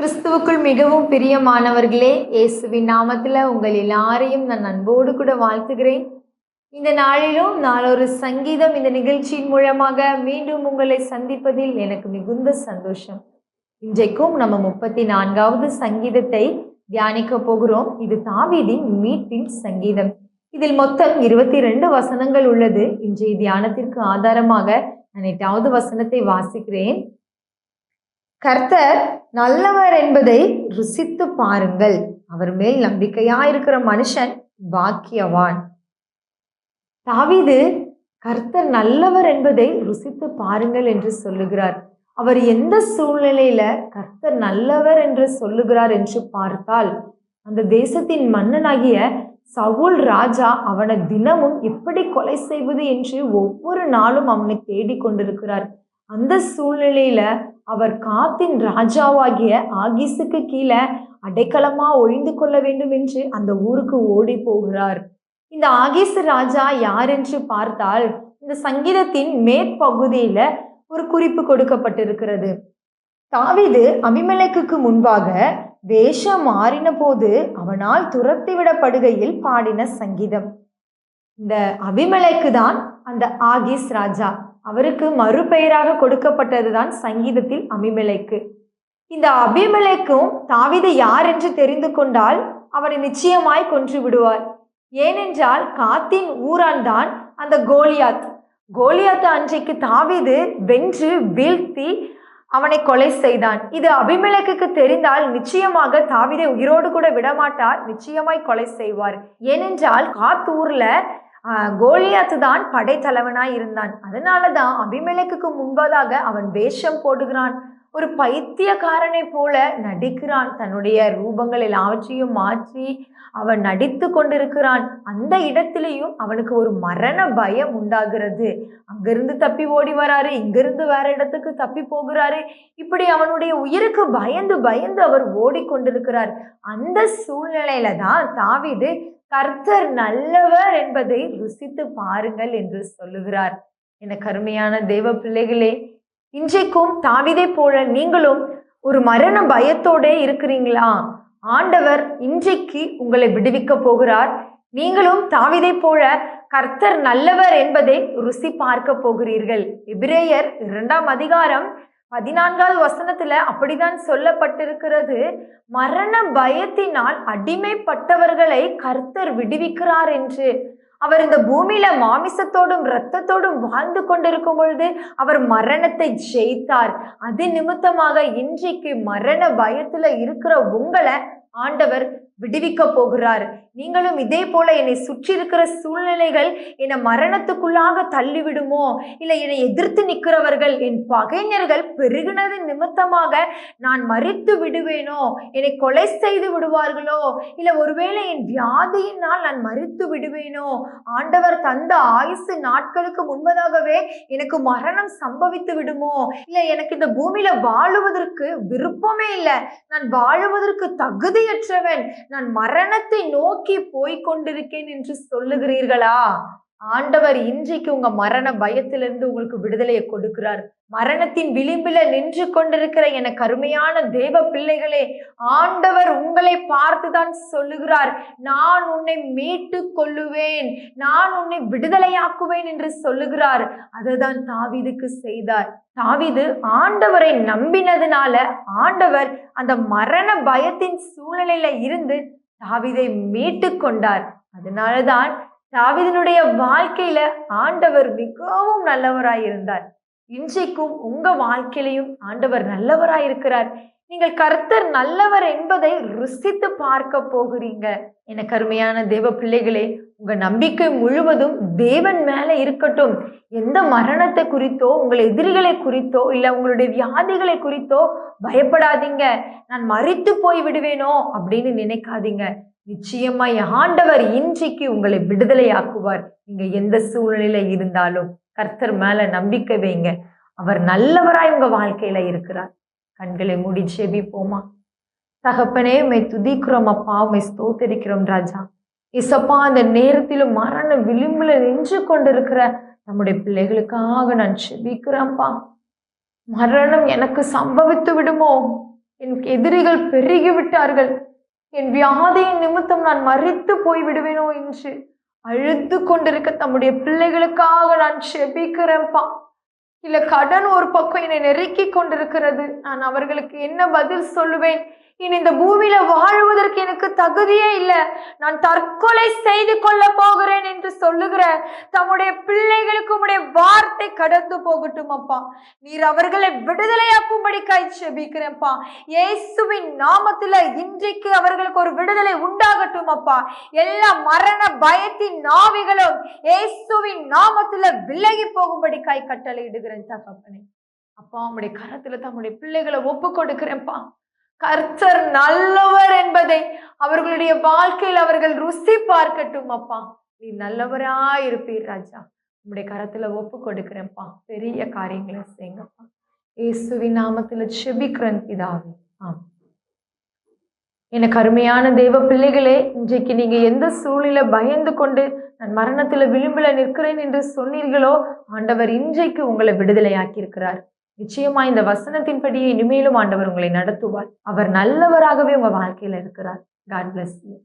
கிறிஸ்துவுக்குள் மிகவும் பிரியமானவர்களே இயேசுவின் நாமத்தில் உங்கள் எல்லாரையும் நான் அன்போடு கூட வாழ்த்துகிறேன். இந்த நாளிலும் நாளொரு சங்கீதம் இந்த நிகழ்ச்சியின் மூலமாக மீண்டும் உங்களை சந்திப்பதில் எனக்கு மிகுந்த சந்தோஷம். இன்றைக்கும் நம்ம முப்பத்தி நான்காவது சங்கீதத்தை தியானிக்க போகிறோம். இது தாவீதின் மீட்பின் சங்கீதம். இதில் மொத்தம் இருபத்தி ரெண்டு வசனங்கள் உள்ளது. இன்றைய தியானத்திற்கு ஆதாரமாக நான் எட்டாவது வசனத்தை வாசிக்கிறேன். கர்த்தர் நல்லவர் என்பதை ருசித்து பாருங்கள். அவர் மேல் நம்பிக்கையா இருக்கிற மனுஷன் பாக்கியவான். தாவிது கர்த்தர் நல்லவர் என்பதை ருசித்து பாருங்கள் என்று சொல்லுகிறார். அவர் எந்த சூழ்நிலையில கர்த்தர் நல்லவர் என்று சொல்லுகிறார் என்று பார்த்தால் அந்த தேசத்தின் மன்னனாகிய சவுல் ராஜா அவனை தினமும் எப்படி கொலை செய்வது என்று ஒவ்வொரு நாளும் அவனை தேடிக் கொண்டிருக்கிறார். அந்த சூழ்நிலையில அவர் காத்தின் ராஜாவாகிய ஆகீஸுக்கு கீழே அடைக்கலமா ஒழிந்து கொள்ள வேண்டும் என்று அந்த ஊருக்கு ஓடி போகிறார். இந்த ஆகீஸ் ராஜா யார் என்று பார்த்தால் இந்த சங்கீதத்தின் மேற்பகுதியில ஒரு குறிப்பு கொடுக்கப்பட்டிருக்கிறது. தாவிது அபிமலைக்கு முன்பாக வேஷம் மாறின போது அவனால் துரத்தி விடப்படுகையில் பாடின சங்கீதம். இந்த அபிமலைக்கு தான் அந்த ஆகீஸ் ராஜா. அவருக்கு மறுபெயராக கொடுக்கப்பட்டதுதான் சங்கீதத்தில் அபிமலைக்கு. இந்த அபிமலைக்கும் தாவிதை யார் என்று தெரிந்து கொண்டால் அவனை நிச்சயமாய் கொன்று விடுவார். ஏனென்றால் காத்தின் ஊரான் தான் அந்த கோலியாத். கோலியாத் அன்றைக்கு தாவிது வென்று வீழ்த்தி அவனை கொலை செய்தான். இது அபிமெலக்குக்கு தெரிந்தால் நிச்சயமாக தாவிதை உயிரோடு கூட விடமாட்டார் நிச்சயமாய் கொலை செய்வார். ஏனென்றால் காத்தூர்ல கோலியாத்து தான் படைத்தலைவனாய் இருந்தான். அதனால தான் அபிமலைக்கு முன்பதாக அவன் வேஷம் போடுகிறான். ஒரு பைத்தியக்காரனை போல நடிக்கிறான். தன்னுடைய ரூபங்கள் எல்லாவற்றையும் மாற்றி அவன் நடித்து கொண்டிருக்கிறான். அந்த இடத்திலையும் அவனுக்கு ஒரு மரண பயம் உண்டாகிறது. அங்கிருந்து தப்பி ஓடி வராரு. இங்கிருந்து வேற இடத்துக்கு தப்பி போகிறாரு. இப்படி அவனுடைய உயிருக்கு பயந்து பயந்து அவர் ஓடிக்கொண்டிருக்கிறார். அந்த சூழ்நிலையில தான் தாவிது கர்த்தர் நல்லவர் என்பதை ருசித்து பாருங்கள் என்று சொல்லுகிறார். என கருமையான தெய்வ பிள்ளைகளே இன்றைக்கும் தாவிதை போல நீங்களும் ஒரு மரண பயத்தோட இருக்கிறீங்களா? ஆண்டவர் இன்றைக்கு உங்களை விடுவிக்க போகிறார். நீங்களும் தாவிதை போல கர்த்தர் நல்லவர் என்பதை ருசி பார்க்க போகிறீர்கள். எபிரேயர் இரண்டாம் அதிகாரம் பதினான்காவது வசனத்துல அப்படிதான் சொல்லப்பட்டிருக்கிறது. மரண பயத்தினால் அடிமைப்பட்டவர்களை கர்த்தர் விடுவிக்கிறார் என்று. அவர் இந்த பூமியில மாமிசத்தோடும் இரத்தத்தோடும் வாழ்ந்து கொண்டிருக்கும் பொழுது அவர் மரணத்தை ஜெயித்தார். அது நிமித்தமாக இன்றைக்கு மரண பயத்துல இருக்கிற உங்களை ஆண்டவர் விடுவிக்க போகிறார். நீங்களும் இதே போல என்னை சுற்றி இருக்கிற சூழ்நிலைகள் என்னை மரணத்துக்குள்ளாக தள்ளிவிடுமோ? இல்லை என்னை எதிர்த்து நிற்கிறவர்கள் என் பகைஞர்கள் பெருகினது நிமித்தமாக நான் மறித்து விடுவேனோ? என்னை கொலை செய்து விடுவார்களோ? இல்லை ஒருவேளை என் வியாதியினால் நான் மறித்து விடுவேனோ? ஆண்டவர் தந்த ஆயுசு நாட்களுக்கு முன்பதாகவே எனக்கு மரணம் சம்பவித்து விடுமோ? இல்லை எனக்கு இந்த பூமியில வாழுவதற்கு விருப்பமே இல்லை. நான் வாழுவதற்கு தகுதியற்றவன். நான் மரணத்தை நோக்கி போய்கொண்டிருக்கேன் என்று சொல்லுகிறீர்களா? ஆண்டவர் இன்றைக்கு உங்க மரண பயத்திலிருந்து உங்களுக்கு விடுதலையை கொடுக்கிறார். மரணத்தின் விளிம்பில நின்று கொண்டிருக்கிற என கருமையான தேவ பிள்ளைகளே ஆண்டவர் உங்களை பார்த்துதான் சொல்லுகிறார். நான் உன்னை மீட்டு கொள்ளுவேன். நான் உன்னை விடுதலையாக்குவேன் என்று சொல்லுகிறார். அதுதான் தாவிதுக்கு செய்தார். தாவிது ஆண்டவரை நம்பினதுனால ஆண்டவர் அந்த மரண பயத்தின் சூழ்நிலையில இருந்து தாவிதை மீட்டு கொண்டார். அதனாலதான் தாவிதனுடைய வாழ்க்கையில ஆண்டவர் மிகவும் நல்லவராயிருந்தார் இன்றைக்கும் உங்க வாழ்க்கையிலையும் ஆண்டவர் நல்லவராயிருக்கிறார் நீங்கள் கர்த்தர் நல்லவர் என்பதை ருசித்து பார்க்க போகிறீங்க. என கருமையான தேவ பிள்ளைகளே உங்க நம்பிக்கை முழுவதும் தேவன் மேல இருக்கட்டும். எந்த மரணத்தை குறித்தோ உங்கள் எதிரிகளை குறித்தோ இல்லை உங்களுடைய வியாதிகளை குறித்தோ பயப்படாதீங்க. நான் மறித்து போய் விடுவேனோ அப்படின்னு நினைக்காதீங்க. நிச்சயமாய் ஆண்டவர் இன்றைக்கு உங்களை விடுதலையாக்குவார். நீங்க எந்த சூழ்நிலையில இருந்தாலும் கர்த்தர் மேல நம்பிக்கை வைங்க. அவர் நல்லவராய் உங்க வாழ்க்கையில இருக்கிறார். கண்களை மூடி செபிப்போமா தகப்பனே உமை துதிக்கிறோம் அப்பா உமை ஸ்தோத்தரிக்கிறோம் ராஜா. இசப்பா அந்த நேரத்திலும் மரண விளிம்புல நின்று கொண்டிருக்கிற நம்முடைய பிள்ளைகளுக்காக நான் செபிக்கிறேன்ப்பா மரணம் எனக்கு சம்பவித்து விடுமோ? என் எதிரிகள் பெருகி விட்டார்கள். என் வியாதியின் நிமித்தம் நான் மறித்து போய் விடுவேனோ என்று அழுது கொண்டிருக்க தம்முடைய பிள்ளைகளுக்காக நான் செபிக்கிறேன்ப்பா. இல்ல கடன் ஒரு பக்கம் என்னை நெருக்கி கொண்டிருக்கிறது. நான் அவர்களுக்கு என்ன பதில் சொல்லுவேன்? இனி இந்த பூமியில வாழ்வதற்கு எனக்கு தகுதியே இல்லை. நான் தற்கொலை செய்து கொள்ள போகிறேன் என்று சொல்லுகிற தம்முடைய பிள்ளைகளுக்கு உடைய வார்த்தை கடந்து போகட்டும் அப்பா. நீர் அவர்களை விடுதலையாக்கும்படி கை செபிக்கிறேன்ப்பா. இயேசுவின் நாமத்துல இன்றைக்கு அவர்களுக்கு ஒரு விடுதலை உண்டாகட்டும் அப்பா. எல்லா மரண பயத்தின் நாவிகளும் இயேசுவின் நாமத்துல விலகி போகும்படி கை கட்டளை இடுகிறேன் தகப்பனே. அப்பா உம்முடைய கரத்துல தம்முடைய பிள்ளைகளை ஒப்பு கொடுக்கிறேன்ப்பா. கர்த்தர் நல்லவர் என்பதை அவர்களுடைய வாழ்க்கையில் அவர்கள் ருசி பார்க்கட்டும் அப்பா. நீ நல்லவரா இருப்பீர் ராஜா. உங்களுடைய கரத்துல ஒப்பு கொடுக்கிறேன்ப்பா. பெரிய காரியங்களை செய்யுங்கப்பா. இயேசுவின் நாமத்துல செபிக்கிறன் பிதாவே. ஆம். எனக்கு அருமையான தெய்வ பிள்ளைகளே இன்றைக்கு நீங்க எந்த சூழ்நிலை பயந்து கொண்டு நான் மரணத்துல விளிம்புல நிற்கிறேன் என்று சொன்னீர்களோ ஆண்டவர் இன்றைக்கு உங்களை விடுதலையாக்கி இருக்கிறார் நிச்சயமா இந்த வசனத்தின்படியே இனிமேலும் ஆண்டவர் உங்களை நடத்துவார். அவர் நல்லவராகவே உங்க வாழ்க்கையில இருக்கிறார். God bless you